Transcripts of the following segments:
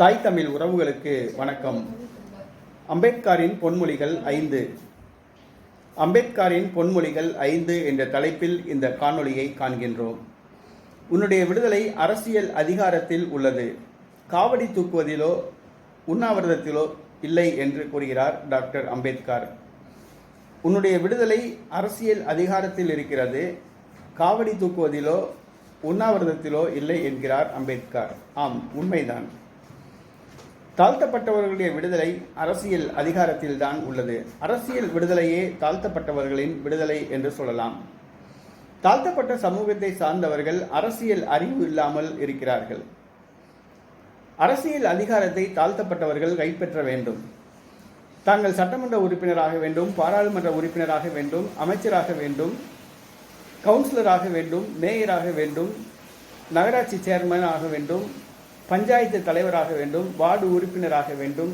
தாய் தமிழ் உறவுகளுக்கு வணக்கம். அம்பேத்கரின் பொன்மொழிகள் ஐந்து. அம்பேத்கரின் பொன்மொழிகள் ஐந்து என்ற தலைப்பில் இந்த காணொளியை காண்கின்றோம். உன்னுடைய விடுதலை அரசியல் அதிகாரத்தில் உள்ளது. காவடி தூக்குவதிலோ உண்ணாவிரதத்திலோ இல்லை என்று கூறுகிறார் டாக்டர் அம்பேத்கர். உன்னுடைய விடுதலை அரசியல் அதிகாரத்தில் இருக்கிறது. காவடி தூக்குவதிலோ உண்ணாவிரதத்திலோ இல்லை என்கிறார் அம்பேத்கர். ஆம் உண்மைதான். தாழ்த்தப்பட்டவர்களுடைய விடுதலை அரசியல் அதிகாரத்தில்தான் உள்ளது. அரசியல் விடுதலையே தாழ்த்தப்பட்டவர்களின் விடுதலை என்று சொல்லலாம். தாழ்த்தப்பட்ட சமூகத்தை சார்ந்தவர்கள் அரசியல் அறிவு இல்லாமல் இருக்கிறார்கள். அரசியல் அதிகாரத்தை தாழ்த்தப்பட்டவர்கள் கைப்பற்ற வேண்டும். தாங்கள் சட்டமன்ற உறுப்பினராக வேண்டும் பாராளுமன்ற உறுப்பினராக வேண்டும் அமைச்சராக வேண்டும் கவுன்சிலராக வேண்டும் மேயராக வேண்டும் நகராட்சி சேர்மனாக வேண்டும் பஞ்சாயத்து தலைவராக வேண்டும் வார்டு உறுப்பினராக வேண்டும்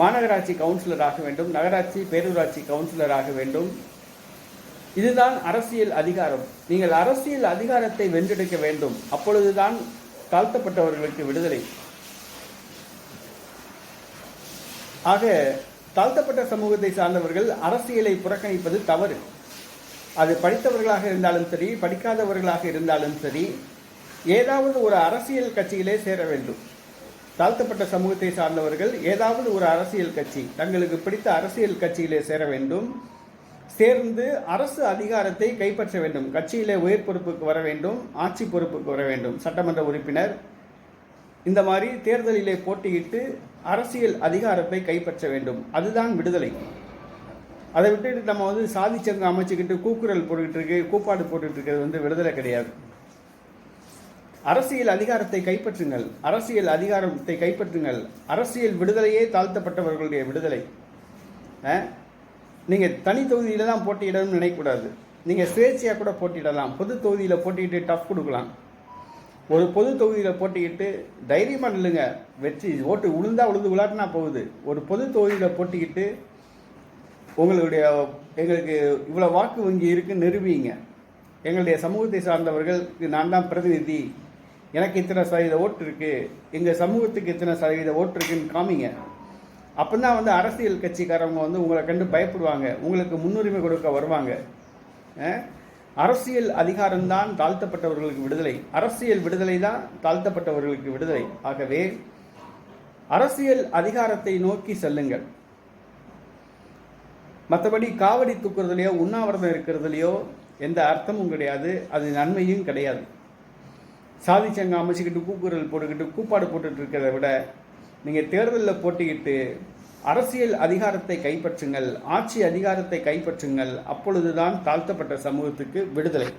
மாநகராட்சி கவுன்சிலராக வேண்டும் நகராட்சி பேரூராட்சி கவுன்சிலராக வேண்டும். இதுதான் அரசியல் அதிகாரம். நீங்கள் அரசியல் அதிகாரத்தை வென்றெடுக்க வேண்டும். அப்பொழுதுதான் தாழ்த்தப்பட்டவர்களுக்கு விடுதலை. ஆக தாழ்த்தப்பட்ட சமூகத்தை சார்ந்தவர்கள் அரசியலை புறக்கணிப்பது தவறு. அது படித்தவர்களாக இருந்தாலும் சரி படிக்காதவர்களாக இருந்தாலும் சரி ஏதாவது ஒரு அரசியல் கட்சியிலே சேர வேண்டும். தாழ்த்தப்பட்ட சமூகத்தை சார்ந்தவர்கள் ஏதாவது ஒரு அரசியல் கட்சி தங்களுக்கு பிடித்த அரசியல் கட்சியிலே சேர வேண்டும். சேர்ந்து அரசு அதிகாரத்தை கைப்பற்ற வேண்டும். கட்சியிலே உயர் பொறுப்புக்கு வர வேண்டும் ஆட்சி பொறுப்புக்கு வர வேண்டும். சட்டமன்ற உறுப்பினர் இந்த மாதிரி தேர்தலிலே போட்டியிட்டு அரசியல் அதிகாரத்தை கைப்பற்ற வேண்டும். அதுதான் விடுதலை. அதை விட்டுட்டு நம்ம வந்து சாதிச்சங்கம் அமைச்சுக்கிட்டு கூக்குரல் போட்டுக்கிட்டு இருக்கு கூப்பாடு போட்டுக்கிட்டு இருக்கிறது வந்து விடுதலை கிடையாது. அரசியல் அதிகாரத்தை கைப்பற்றுங்கள். அரசியல் அதிகாரத்தை கைப்பற்றுங்கள். அரசியல் விடுதலையே தாழ்த்தப்பட்டவர்களுடைய விடுதலை. நீங்கள் தனி தொகுதியில் தான் போட்டியிடணும்னு நினைக்கக்கூடாது. நீங்கள் சுயேட்சையாக கூட போட்டியிடலாம். பொது தொகுதியில் போட்டியிட்டு டஃப் கொடுக்கலாம். ஒரு பொது தொகுதியில் போட்டிக்கிட்டு தைரியமாக இல்லைங்க வெற்றி ஓட்டு உளுந்தா உளுந்து விளாட்டுனா போகுது. ஒரு பொது தொகுதியில் போட்டிக்கிட்டு உங்களுடைய எங்களுக்கு இவ்வளோ வாக்கு வங்கி இருக்குன்னு நிறுவிங்க எங்களுடைய சமூகத்தை சார்ந்தவர்களுக்கு நான் தான் பிரதிநிதி. எனக்கு இத்தனை சதவீத ஓட்டு இருக்குது எங்கள் சமூகத்துக்கு இத்தனை சதவீத ஓட்டு இருக்குன்னு காமிங்க. அப்பதான் வந்து அரசியல் கட்சிக்காரவங்க வந்து உங்களை கண்டு பயப்படுவாங்க. உங்களுக்கு முன்னுரிமை கொடுக்க வருவாங்க. அரசியல் அதிகாரம்தான் தாழ்த்தப்பட்டவர்களுக்கு விடுதலை. அரசியல் விடுதலை தான் தாழ்த்தப்பட்டவர்களுக்கு விடுதலை. ஆகவே அரசியல் அதிகாரத்தை நோக்கி செல்லுங்கள். மற்றபடி காவடி தூக்குறதுலையோ உண்ணாவிரதம் இருக்கிறதுலையோ எந்த அர்த்தமும் கிடையாது. அது நன்மையும் கிடையாது. சாதி சங்கம் அமைச்சிக்கிட்டு கூக்குரல் போட்டுக்கிட்டு கூப்பாடு போட்டுட்டு இருக்கிறத விட நீங்கள் தேர்தலில் போட்டிக்கிட்டு அரசியல் அதிகாரத்தை கைப்பற்றுங்கள் ஆட்சி அதிகாரத்தை கைப்பற்றுங்கள் அப்பொழுதுதான் தாழ்த்தப்பட்ட சமூகத்துக்கு விடுதலை.